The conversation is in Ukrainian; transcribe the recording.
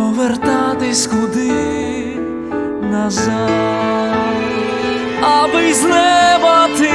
повертатись куди? Назад, аби з неба ти